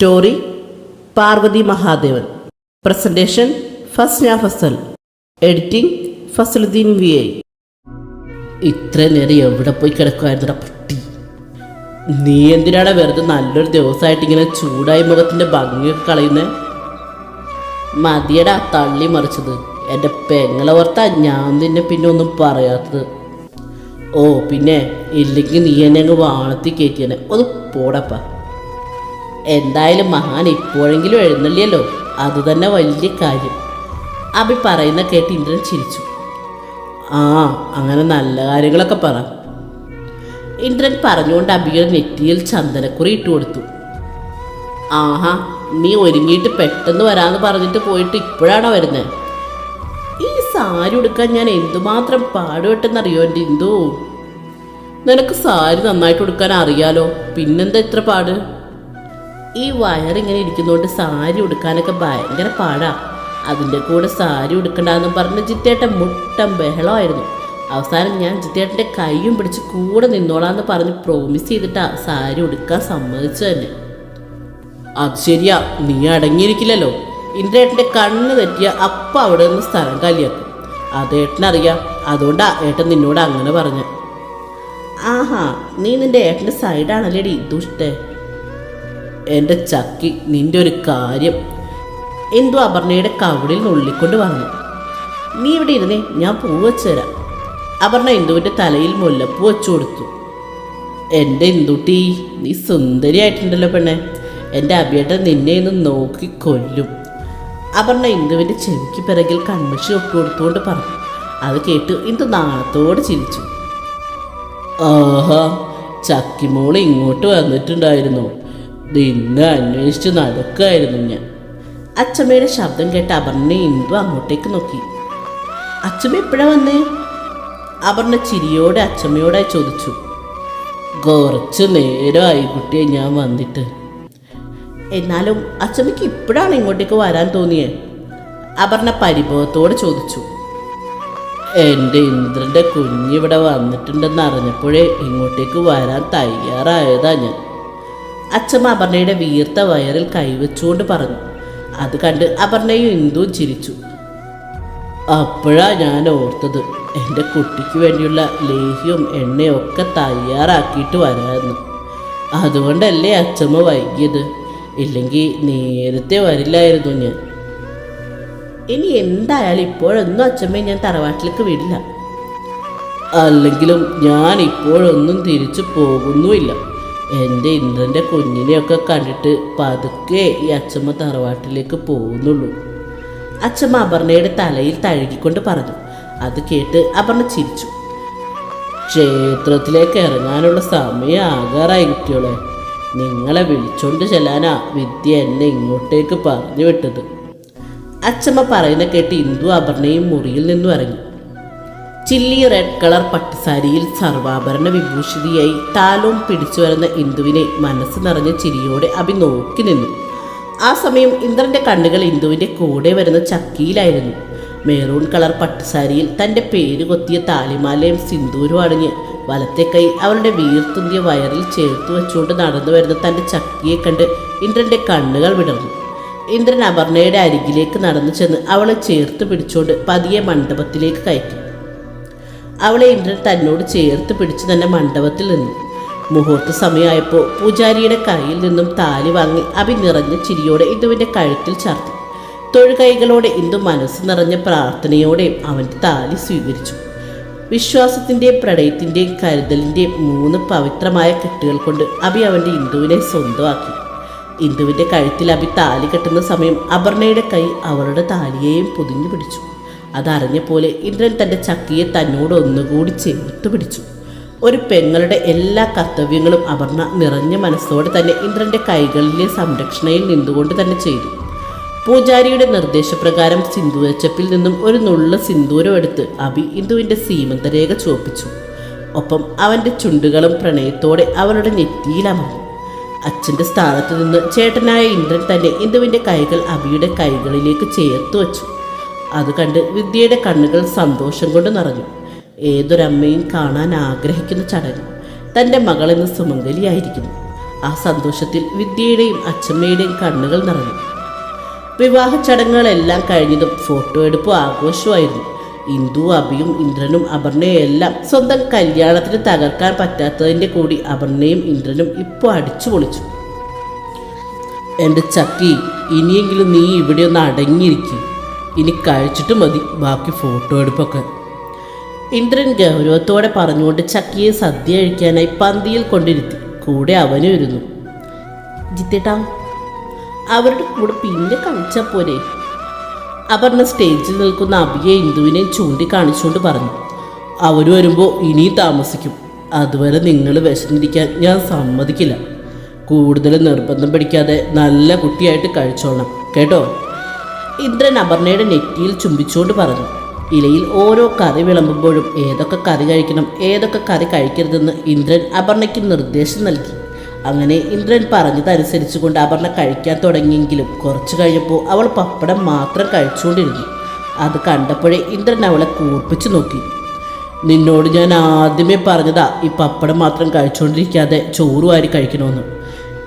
Story Parvathy Mahadevan. Presentation Fasna Fasal. Editing Fasaluddin V I. ഇത്ര നേരം എവിടെ പോയി കിടക്കുമായിരുന്നു പട്ടി? നീ എന്തിനാണ് വെറുതെ നല്ലൊരു ദിവസമായിട്ട് ഇങ്ങനെ ചൂടായി മുഖത്തിന്റെ ഭംഗിയൊക്കെ കളയുന്നേ? മതിയടാ തള്ളി മറിച്ചത്. എന്റെ പെങ്ങളെ ഓർത്താ ഞാൻ നിന്നെ പിന്നെ ഒന്നും പറയാത്തത്. ഓ പിന്നെ ഇല്ലെങ്കിൽ നീ എന്നെ അങ്ങ് വാണത്തി കയറ്റിയനെ. ഒന്ന് പോടപ്പ. എന്തായാലും മഹാൻ ഇപ്പോഴെങ്കിലും എഴുന്നള്ളിയല്ലോ. അതുതന്നെ വലിയ കാര്യം. അഭി പറയുന്ന കേട്ട് ഇന്ദ്രൻ ചിരിച്ചു. ആ അങ്ങനെ നല്ല കാര്യങ്ങളൊക്കെ പറ. ഇന്ദ്രൻ പറഞ്ഞുകൊണ്ട് അബിയുടെ നെറ്റിയിൽ ചന്ദനക്കുറി ഇട്ട് കൊടുത്തു. ആഹാ നീ ഒരുങ്ങിയിട്ട് പെട്ടെന്ന് വരാന്ന് പറഞ്ഞിട്ട് പോയിട്ട് ഇപ്പോഴാണോ വരുന്നത് ഈ സാരി ഉടുക്കാൻ ഞാൻ എന്തുമാത്രം പാടുപെട്ടെന്നറിയോ എന്റെ ഇന്ദു? നിനക്ക് സാരി നന്നായിട്ട് ഉടുക്കാൻ അറിയാലോ? പിന്നെന്താ ഇത്ര പാട്? ഈ വയറിങ്ങനെ ഇരിക്കുന്നതുകൊണ്ട് സാരി ഉടുക്കാനൊക്കെ ഭയങ്കര പാടാ. അതിന്റെ കൂടെ സാരി ഉടുക്കണ്ടെന്ന് പറഞ്ഞ് ജിത്തേട്ടൻ മുട്ടം ബഹളമായിരുന്നു അവസാനം ഞാൻ ജിത്തേട്ടന്റെ കൈയും പിടിച്ച് കൂടെ നിന്നോളാന്ന് പറഞ്ഞ് പ്രോമിസ് ചെയ്തിട്ടാ സാരി ഉടുക്കാൻ സമ്മതിച്ചു തന്നെ അത് ശരിയാ നീ അടങ്ങിയിരിക്കില്ലല്ലോ. ഇന്ദ്രേട്ടന്റെ കണ്ണ് തെറ്റിയ അപ്പ അവിടെ നിന്ന് സ്ഥലം കാലിയാക്കും. അത് ഏട്ടനറിയാം അതുകൊണ്ടാ ഏട്ടൻ നിന്നോട് അങ്ങനെ പറഞ്ഞു. ആഹാ നീ നിന്റെ ഏട്ടന്റെ സൈഡാണല്ലേടി ദുഷ്ടേ. എന്റെ ചക്കി നിന്റെ ഒരു കാര്യം എന്തോ അപർണയുടെ കവിളിൽ നുള്ളിക്കൊണ്ട് വന്നു. നീ ഇവിടെ ഇരുന്നേ ഞാൻ പൂ വെച്ച് തരാം അപർണ ഇന്ദുവിന്റെ തലയിൽ മുല്ലപ്പൂ വെച്ചു കൊടുത്തു. എന്റെ ഇന്ദുട്ടി നീ സുന്ദരിയായിട്ടുണ്ടല്ലോ പെണ്ണെ. എന്റെ അഭിയേട്ടൻ നിന്നെ ഇന്ന് നോക്കി കൊല്ലും. അപർണ ഇന്ദുവിന്റെ ചെവിക്ക് പിറകിൽ കൺമഷി ഒപ്പ് കൊടുത്തുകൊണ്ട് പറഞ്ഞു. അത് കേട്ട് ഇന്ദു നാണത്തോട് ചിരിച്ചു. ആഹാ ചക്കിമോൾ ഇങ്ങോട്ട് വന്നിട്ടുണ്ടായിരുന്നു. നിന്നെ അന്വേഷിച്ച് നടക്കായിരുന്നു ഞാൻ. അച്ചമ്മയുടെ ശബ്ദം കേട്ട് അപർണ ഇന്ദു അങ്ങോട്ടേക്ക് നോക്കി. അച്ചമ്മ എപ്പോഴാ വന്നേ? അപർണ ചിരിയോടെ അച്ചമ്മയോടായി ചോദിച്ചു. കുറച്ച് നേരമായി കുട്ടിയെ ഞാൻ വന്നിട്ട്. എന്നാലും അച്ചമ്മയ്ക്ക് ഇപ്പോഴാണ് ഇങ്ങോട്ടേക്ക് വരാൻ തോന്നിയേ? അപർണ പരിഭവത്തോടെ ചോദിച്ചു. എന്റെ ഇന്ദ്രന്റെ കുഞ്ഞിവിടെ വന്നിട്ടുണ്ടെന്ന് അറിഞ്ഞപ്പോഴേ ഇങ്ങോട്ടേക്ക് വരാൻ തയ്യാറായതാ ഞാൻ. അച്ഛമ്മ അപർണയുടെ വീർത്ത വയറിൽ കൈവച്ചുകൊണ്ട് പറഞ്ഞു. അത് കണ്ട് അപർണയും ഇന്ദു ചിരിച്ചു. അപ്പോഴാ ഞാൻ ഓർത്തത്. എന്റെ കുട്ടിക്ക് വേണ്ടിയുള്ള ലേഹ്യവും എണ്ണയും ഒക്കെ തയ്യാറാക്കിയിട്ട് വരാമെന്ന് അതുകൊണ്ടല്ലേ അച്ഛമ്മ വൈകിയത്. ഇല്ലെങ്കിൽ നേരത്തെ വരില്ലായിരുന്നു ഞാൻ. ഇനി എന്തായാലും ഇപ്പോഴൊന്നും അച്ഛമ്മയെ ഞാൻ തറവാട്ടിലേക്ക് വിടില്ല. അല്ലെങ്കിലും ഞാൻ ഇപ്പോഴൊന്നും തിരിച്ചു പോകുന്നുമില്ല. എന്റെ ഇന്ദ്രന്റെ കുഞ്ഞിനെയൊക്കെ കണ്ടിട്ട് പതുക്കെ ഈ അച്ഛമ്മ തറവാട്ടിലേക്ക് പോകുന്നുള്ളൂ. അച്ഛമ്മ അപർണയുടെ തലയിൽ തഴുകിക്കൊണ്ട് പറഞ്ഞു. അത് കേട്ട് അപർണ ചിരിച്ചു. ക്ഷേത്രത്തിലേക്ക് ഇറങ്ങാനുള്ള സമയം ആകാറായി കുട്ടികളെ. നിങ്ങളെ വിളിച്ചോണ്ട് ചെല്ലാനാ വിദ്യ എന്നെ ഇങ്ങോട്ടേക്ക് പറഞ്ഞു വിട്ടത്. അച്ഛമ്മ പറയുന്ന കേട്ട് ഇന്ദു അപർണയും മുറിയിൽ നിന്നും ഇറങ്ങി. ചില്ലി റെഡ് കളർ പട്ടുസാരിയിൽ സർവാഭരണ വിഭൂഷിതയായി താലോം പിടിച്ചു വരുന്ന ഇന്ദുവിനെ മനസ്സ് നിറഞ്ഞ ചിരിയോടെ അഭി നോക്കി നിന്നു. ആ സമയം ഇന്ദ്രന്റെ കണ്ണുകൾ ഇന്ദുവിന്റെ കൂടെ വരുന്ന ചക്കിയിലായിരുന്നു. മെറൂൺ കളർ പട്ടുസാരിയിൽ തന്റെ പേര് കൊത്തിയ താലിമാലയും സിന്ദൂരും അണിഞ്ഞ് വലത്തെ കൈ അവളുടെ വീർത്തുന്തിയ വയറിൽ ചേർത്ത് വെച്ചുകൊണ്ട് നടന്നു വരുന്ന തന്റെ ചക്കിയെ കണ്ട് ഇന്ദ്രന്റെ കണ്ണുകൾ വിടർന്നു. ഇന്ദ്രൻ അപർണയുടെ അരികിലേക്ക് നടന്നു ചെന്ന് അവളെ ചേർത്ത് പിടിച്ചുകൊണ്ട് പതിയെ മണ്ഡപത്തിലേക്ക് കയറ്റി. അവളെ ഇന്ദ്രൻ തന്നോട് ചേർത്ത് പിടിച്ചു തന്നെ മണ്ഡപത്തിൽ നിന്നു. മുഹൂർത്ത സമയമായപ്പോൾ പൂജാരിയുടെ കയ്യിൽ നിന്നും താലി വാങ്ങി അഭി നിറഞ്ഞ ചിരിയോടെ ഇന്ദുവിന്റെ കഴുത്തിൽ ചാർത്തി. തൊഴുകൈകളോടെ ഇന്ദു മനസ്സ് നിറഞ്ഞ പ്രാർത്ഥനയോടെയും അവന്റെ താലി സ്വീകരിച്ചു. വിശ്വാസത്തിന്റെയും പ്രണയത്തിന്റെയും കരുതലിന്റെയും മൂന്ന് പവിത്രമായ കെട്ടുകൾ കൊണ്ട് അഭി അവന്റെ ഇന്ദുവിനെ സ്വന്തമാക്കി. ഇന്ദുവിന്റെ കഴുത്തിൽ അഭി താലി കെട്ടുന്ന സമയം അപർണയുടെ കൈ അവളുടെ താലിയെയും പൊതിഞ്ഞു പിടിച്ചു. അതറിഞ്ഞ പോലെ ഇന്ദ്രൻ തന്റെ ചക്കിയെ തന്നോട് ഒന്നുകൂടി ചേർത്ത് പിടിച്ചു. ഒരു പെങ്ങളുടെ എല്ലാ കർത്തവ്യങ്ങളും അപർണ നിറഞ്ഞ മനസ്സോടെ തന്നെ ഇന്ദ്രന്റെ കൈകളിലെ സംരക്ഷണയിൽ നിന്നുകൊണ്ട് തന്നെ ചെയ്തു. പൂജാരിയുടെ നിർദ്ദേശപ്രകാരം സിന്ദൂരച്ചപ്പിൽ നിന്നും ഒരു നുള്ള സിന്ദൂരം എടുത്ത് അഭി ഇന്ദുവിന്റെ സീമന്തരേഖ ചുവപ്പിച്ചു. ഒപ്പം അവന്റെ ചുണ്ടുകളും പ്രണയത്തോടെ അവളുടെ നെറ്റിയിലമർന്നു അച്ഛന്റെ സ്ഥാനത്ത് നിന്ന് ചേട്ടനായ ഇന്ദ്രൻ തന്നെ ഇന്ദുവിന്റെ കൈകൾ അഭിയുടെ കൈകളിലേക്ക് ചേർത്ത് വച്ചു. അത് കണ്ട് വിദ്യയുടെ കണ്ണുകൾ സന്തോഷം കൊണ്ട് നിറഞ്ഞു. ഏതൊരമ്മയും കാണാൻ ആഗ്രഹിക്കുന്ന ചടങ്ങ് തന്റെ മകളെന്ന് സുമംഗലിയായിരിക്കുന്നു. ആ സന്തോഷത്തിൽ വിദ്യയുടെയും അച്ഛമ്മയുടെയും കണ്ണുകൾ നിറഞ്ഞു. വിവാഹ ചടങ്ങുകളെല്ലാം കഴിഞ്ഞതും ഫോട്ടോ എടുപ്പ് ആഘോഷമായിരുന്നു ഇന്ദു അഭിയും ഇന്ദ്രനും അപർണയും എല്ലാം സ്വന്തം കല്യാണത്തിന് തകർക്കാൻ പറ്റാത്തതിന്റെ കൂടി അപർണയും ഇന്ദ്രനും ഇപ്പോൾ അടിച്ചു പൊളിച്ചു. എന്റെ ചക്കി ഇനിയെങ്കിലും നീ ഇവിടെ ഒന്ന് അടങ്ങിയിരിക്കും. ഇനി കഴിച്ചിട്ട് മതി. ബാക്കി ഫോട്ടോ എടുപ്പൊക്കെ. ഇന്ദ്രൻ ഗൗരവത്തോടെ പറഞ്ഞുകൊണ്ട് ചക്കിയെ സദ്യ കഴിക്കാനായി പന്തിയിൽ കൊണ്ടിരുത്തി. കൂടെ അവനും ഇരുന്നു. ജിത്തേട്ടാ അവരുടെ കൂടെ പിന്നെ കളിച്ചാൽ പോരെ? അപർണ സ്റ്റേജിൽ നിൽക്കുന്ന അബിയെ ഇന്ദുവിനെ ചൂണ്ടിക്കാണിച്ചുകൊണ്ട് പറഞ്ഞു. അവർ വരുമ്പോൾ ഇനിയും താമസിക്കും. അതുവരെ നിങ്ങൾ വിശന്നിരിക്കാൻ ഞാൻ സമ്മതിക്കില്ല. കൂടുതൽ നിർബന്ധം പിടിക്കാതെ നല്ല കുട്ടിയായിട്ട് കഴിച്ചോളണം. കേട്ടോ? ഇന്ദ്രൻ അപർണയുടെ നെറ്റിയിൽ ചുംബിച്ചുകൊണ്ട് പറഞ്ഞു ഇലയിൽ ഓരോ കറി വിളമ്പുമ്പോഴും ഏതൊക്കെ കറി കഴിക്കണം ഏതൊക്കെ കറി കഴിക്കരുതെന്ന് ഇന്ദ്രൻ അപർണയ്ക്ക് നിർദ്ദേശം നൽകി. അങ്ങനെ ഇന്ദ്രൻ പറഞ്ഞതനുസരിച്ചുകൊണ്ട് അപർണ കഴിക്കാൻ തുടങ്ങിയെങ്കിലും കുറച്ചു കഴിഞ്ഞപ്പോൾ അവൾ പപ്പടം മാത്രം കഴിച്ചുകൊണ്ടിരുന്നു. അത് കണ്ടപ്പോഴേ ഇന്ദ്രൻ അവളെ കൂർപ്പിച്ചു നോക്കി. നിന്നോട് ഞാൻ ആദ്യമേ പറഞ്ഞതാ ഈ പപ്പടം മാത്രം കഴിച്ചുകൊണ്ടിരിക്കാതെ ചോറ് വാരി കഴിക്കണമെന്ന്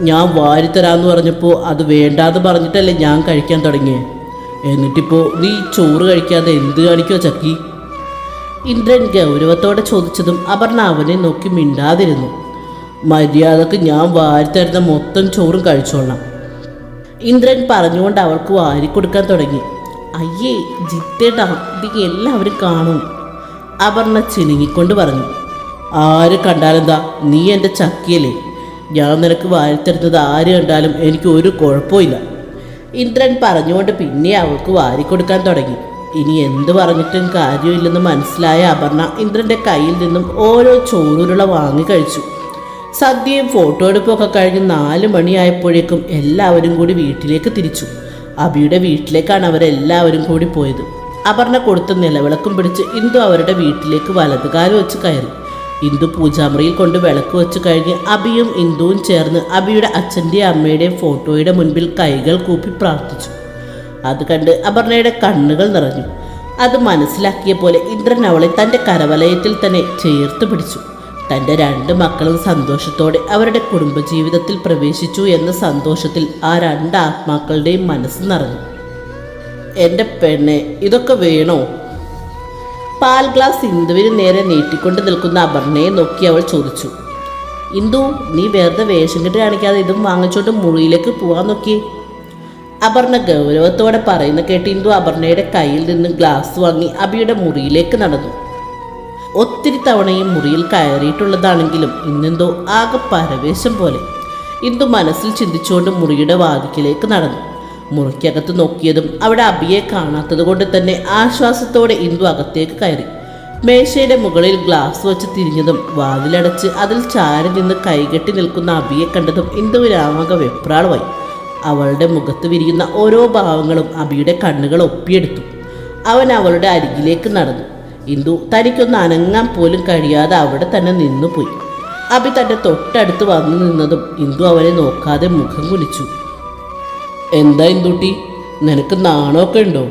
ഞാൻ വാരിത്തരാന്ന് പറഞ്ഞപ്പോൾ അത് വേണ്ടാന്ന് പറഞ്ഞിട്ടല്ലേ ഞാൻ കഴിക്കാൻ തുടങ്ങിയത് എന്നിട്ടിപ്പോൾ നീ ചോറ് കഴിക്കാതെ എന്ത് കാണിക്കോ ചക്കി? ഇന്ദ്രൻ ഗൗരവത്തോടെ ചോദിച്ചതും അപർണ അവനെ നോക്കി മിണ്ടാതിരുന്നു. മര്യാദയ്ക്ക് ഞാൻ വാരിത്തരുന്ന മൊത്തം ചോറും കഴിച്ചോളാം. ഇന്ദ്രൻ പറഞ്ഞുകൊണ്ട് അവൾക്ക് വാരിക്കൊടുക്കാൻ തുടങ്ങി. അയ്യേ ജിത്തേട്ടാ ഇത് എല്ലാവരും കാണും അപർണ ചിനുങ്ങിക്കൊണ്ട് പറഞ്ഞു. ആര് കണ്ടാലെന്താ നീ എന്റെ ചക്കിയല്ലേ? ഞാൻ നിനക്ക് വാരിത്തരുന്നത് ആര് കണ്ടാലും എനിക്ക് ഒരു കുഴപ്പമില്ല ഇന്ദ്രൻ പറഞ്ഞുകൊണ്ട് പിന്നെ അവൾക്ക് വാരിക്കൊടുക്കാൻ തുടങ്ങി. ഇനി എന്ത് പറഞ്ഞിട്ടും കാര്യമില്ലെന്ന് മനസ്സിലായ അപർണ ഇന്ദ്രന്റെ കയ്യിൽ നിന്നും ഓരോ ചോറുരുള വാങ്ങി കഴിച്ചു. സദ്യയും ഫോട്ടോ എടുപ്പൊക്കെ കഴിഞ്ഞ് നാല് മണിയായപ്പോഴേക്കും എല്ലാവരും കൂടി വീട്ടിലേക്ക് തിരിച്ചു. അബിയുടെ വീട്ടിലേക്കാണ് അവരെല്ലാവരും കൂടി പോയത്. അപർണ കൊടുത്ത നിലവിളക്കും പിടിച്ച് ഇന്ദു അവരുടെ വീട്ടിലേക്ക് വലതുകാലം വെച്ച് കയറി. ഇന്ദു പൂജാമുറിയിൽ കൊണ്ട് വിളക്ക് വെച്ച് കഴിഞ്ഞ് അബിയും ഇന്ദുവും ചേർന്ന് അബിയുടെ അച്ഛന്റെയും അമ്മയുടെയും ഫോട്ടോയുടെ മുൻപിൽ കൈകൾ കൂപ്പി പ്രാർത്ഥിച്ചു. അത് കണ്ട് അപർണയുടെ കണ്ണുകൾ നിറഞ്ഞു. അത് മനസ്സിലാക്കിയ പോലെ ഇന്ദ്രൻ അവളെ തന്റെ കരവലയത്തിൽ തന്നെ ചേർത്ത് പിടിച്ചു. തന്റെ രണ്ട് മക്കളും സന്തോഷത്തോടെ അവരുടെ കുടുംബജീവിതത്തിൽ പ്രവേശിച്ചു എന്ന സന്തോഷത്തിൽ ആ രണ്ട് ആത്മാക്കളുടെയും മനസ്സ് നിറഞ്ഞു. എന്റെ പെണ്ണെ ഇതൊക്കെ വേണോ? പാൽ ഗ്ലാസ് ഇന്ദുവിന് നേരെ നീട്ടിക്കൊണ്ട് നിൽക്കുന്ന അപർണയെ നോക്കി അവൾ ചോദിച്ചു ഇന്ദു നീ വെറുതെ വേഷം കെട്ട് കാണിക്കാതെ ഇതും വാങ്ങിച്ചോണ്ട് മുറിയിലേക്ക് പോവാൻ നോക്കി? അപർണ ഗൗരവത്തോടെ പറയുന്ന കേട്ട് ഇന്ദു അപർണയുടെ കയ്യിൽ നിന്ന് ഗ്ലാസ് വാങ്ങി അബിയുടെ മുറിയിലേക്ക് നടന്നു. ഒത്തിരി തവണയും മുറിയിൽ കയറിയിട്ടുള്ളതാണെങ്കിലും ഇന്നെന്തോ ആകെ പരവേശം പോലെ. ഇന്ദു മനസ്സിൽ ചിന്തിച്ചുകൊണ്ട് മുറിയുടെ വാതിക്കിലേക്ക് നടന്നു. മുറിക്കകത്ത് നോക്കിയതും അവിടെ അബിയെ കാണാത്തത് കൊണ്ട് തന്നെ ആശ്വാസത്തോടെ ഇന്ദു അകത്തേക്ക് കയറി. മേശയുടെ മുകളിൽ ഗ്ലാസ് വെച്ച് തിരിഞ്ഞതും വാതിലടച്ച് അതിൽ ചാരി നിന്ന് കൈകെട്ടി നിൽക്കുന്ന അബിയെ കണ്ടതും ഇന്ദുവിനാമക വെപ്രാളമായി. അവളുടെ മുഖത്ത് വിരിയുന്ന ഓരോ ഭാവങ്ങളും അബിയുടെ കണ്ണുകൾ ഒപ്പിയെടുത്തു. അവൻ അവളുടെ അരികിലേക്ക് നടന്നു. ഇന്ദു തനിക്കൊന്ന് അനങ്ങാൻ പോലും കഴിയാതെ അവിടെ തന്നെ നിന്നുപോയി. അബി തന്റെ തൊട്ടടുത്ത് വന്നു നിന്നതും ഇന്ദു അവനെ നോക്കാതെ മുഖം കുനിച്ചു. എന്താ ഇന്ദുട്ടി നിനക്ക് നാണമൊക്കെ ഉണ്ടോ?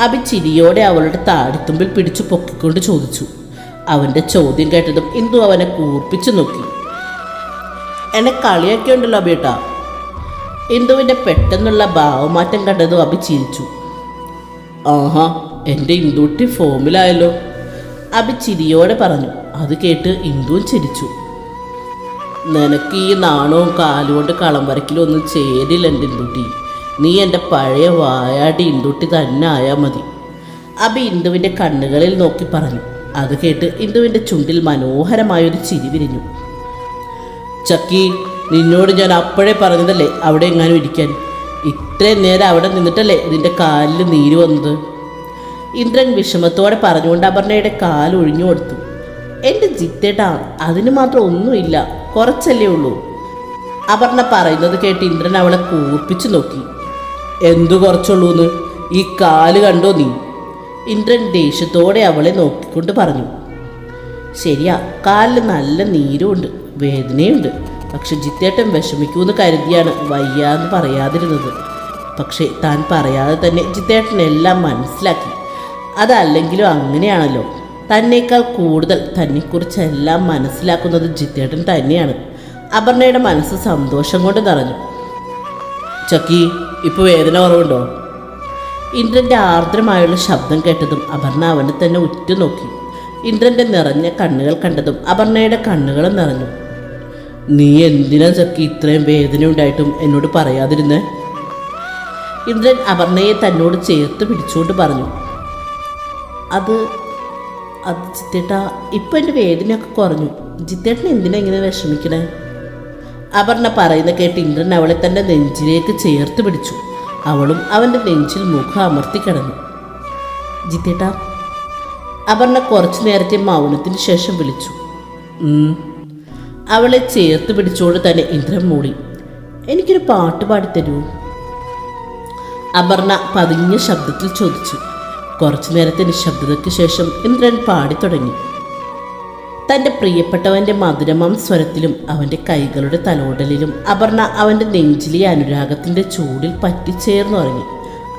അഭി ചിരിയോടെ അവളുടെ താടിത്തുമ്പിൽ പിടിച്ചു പൊക്കിക്കൊണ്ട് ചോദിച്ചു. അവന്റെ ചോദ്യം കേട്ടതും ഇന്ദു അവനെ കൂർപ്പിച്ചു നോക്കി. എന്നെ കളിയൊക്കെ ഉണ്ടല്ലോ അബിയേട്ടാ. ഇന്ദുവിന്റെ പെട്ടെന്നുള്ള ഭാവമാറ്റം കണ്ടതും അഭി ചിരിച്ചു. ആഹാ എന്റെ ഇന്ദുട്ടി ഫോമിലായല്ലോ. അഭി ചിരിയോടെ പറഞ്ഞു. അത് കേട്ട് ഇന്ദുവും ചിരിച്ചു. നിനക്ക് ഈ നാണവും കാലുകൊണ്ട് കളം വരയ്ക്കലൊന്നും ചേരില്ല എന്റെ ഇന്ദുട്ടി നീ എന്റെ പഴയ വായാടി ഇന്ദുട്ടി തന്നെ ആയാൽ മതി. അബി ഇന്ദുവിന്റെ കണ്ണുകളിൽ നോക്കി പറഞ്ഞു. അത് കേട്ട് ഇന്ദുവിന്റെ ചുണ്ടിൽ മനോഹരമായൊരു ചിരി വിരിഞ്ഞു. ചക്കി നിന്നോട് ഞാൻ അപ്പോഴേ പറഞ്ഞതല്ലേ അവിടെ എങ്ങാനും ഇരിക്കാൻ? ഇത്രയും നേരം അവിടെ നിന്നിട്ടല്ലേ ഇതിന്റെ കാലിൽ നീര് വന്നത്? ഇന്ദ്രൻ വിഷമത്തോടെ പറഞ്ഞുകൊണ്ട് അപർണയുടെ കാൽ ഒഴിഞ്ഞു കൊടുത്തു. എന്റെ ജിത്തേട്ടാ അതിന് മാത്രം ഒന്നുമില്ല. കുറച്ചല്ലേ ഉള്ളൂ. അപർണ പറയുന്നത് കേട്ട് ഇന്ദ്രൻ അവളെ കൂർപ്പിച്ചു നോക്കി. എന്തു കുറച്ചുള്ളൂന്ന്? ഈ കാൽ കണ്ടോ നീ? ഇന്ദ്രൻ ദേഷ്യത്തോടെ അവളെ നോക്കിക്കൊണ്ട് പറഞ്ഞു. ശരിയാ കാലിൽ നല്ല നീരുമുണ്ട് വേദനയുണ്ട്. പക്ഷെ ജിത്തേട്ടൻ വിഷമിക്കൂന്ന് കരുതിയാണ് വയ്യാന്ന് പറയാതിരുന്നത്. പക്ഷേ താൻ പറയാതെ തന്നെ ജിത്തേട്ടനെല്ലാം മനസ്സിലാക്കി. അതല്ലെങ്കിലും അങ്ങനെയാണല്ലോ. തന്നേക്കാൾ കൂടുതൽ തന്നെക്കുറിച്ചെല്ലാം മനസ്സിലാക്കുന്നത് ജിത്തേട്ടൻ തന്നെയാണ്. അപർണയുടെ മനസ്സ് സന്തോഷം കൊണ്ട് നിറഞ്ഞു. ചക്കി ഇപ്പൊ വേദന കുറവുണ്ടോ? ഇന്ദ്രന്റെ ആർദ്രമായുള്ള ശബ്ദം കേട്ടതും അപർണ അവനെ തന്നെ ഉറ്റുനോക്കി. ഇന്ദ്രന്റെ നിറഞ്ഞ കണ്ണുകൾ കണ്ടതും അപർണയുടെ കണ്ണുകളും നിറഞ്ഞു. നീ എന്തിനാ ചക്കി ഇത്രയും വേദന ഉണ്ടായിട്ടും എന്നോട് പറയാതിരുന്നേ? ഇന്ദ്രൻ അപർണയെ തന്നോട് ചേർത്ത് പിടിച്ചുകൊണ്ട് പറഞ്ഞു. അത് അത് ജിത്തേട്ടാ ഇപ്പം എന്റെ വേദനയൊക്കെ കുറഞ്ഞു. ജിത്തേട്ടൻ എന്തിനാ ഇങ്ങനെ വിഷമിക്കണേ? അപർണ പറയുന്ന കേട്ട് ഇന്ദ്രൻ അവളെ തന്റെ നെഞ്ചിലേക്ക് ചേർത്ത് പിടിച്ചു. അവളും അവന്റെ നെഞ്ചിൽ മുഖം അമർത്തി കിടന്നു. ജിത്തേട്ടാ അപർണ കുറച്ചു നേരത്തെ മൗനത്തിന് ശേഷം വിളിച്ചു. അവളെ ചേർത്ത് പിടിച്ചുകൊണ്ട് തന്നെ ഇന്ദ്രൻ മൂളി എനിക്കൊരു പാട്ട് പാടിത്തരൂ അപർണ പതിഞ്ഞ ശബ്ദത്തിൽ ചോദിച്ചു. കുറച്ചു നേരത്തെ നിശബ്ദതയ്ക്ക് ശേഷം ഇന്ദ്രൻ പാടി തുടങ്ങി. തന്റെ പ്രിയപ്പെട്ടവന്റെ മധുരമം സ്വരത്തിലും അവന്റെ കൈകളുടെ തലോടലിലും അപർണ അവന്റെ നെഞ്ചിലെ അനുരാഗത്തിന്റെ ചൂടിൽ പറ്റിച്ചേർന്നുറങ്ങി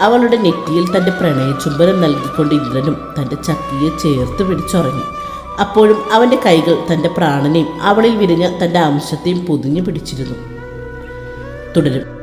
അവളുടെ നെറ്റിയിൽ തന്റെ പ്രണയചുംബനം നൽകിക്കൊണ്ട് ഇന്ദ്രനും തന്റെ ചക്കിയെ ചേർത്ത് പിടിച്ചുറങ്ങി. അപ്പോഴും അവന്റെ കൈകൾ തന്റെ പ്രാണനെയും അവളിൽ വിരിഞ്ഞ തന്റെ അംശത്തെയും പൊതിഞ്ഞു പിടിച്ചിരുന്നു. തുടരും.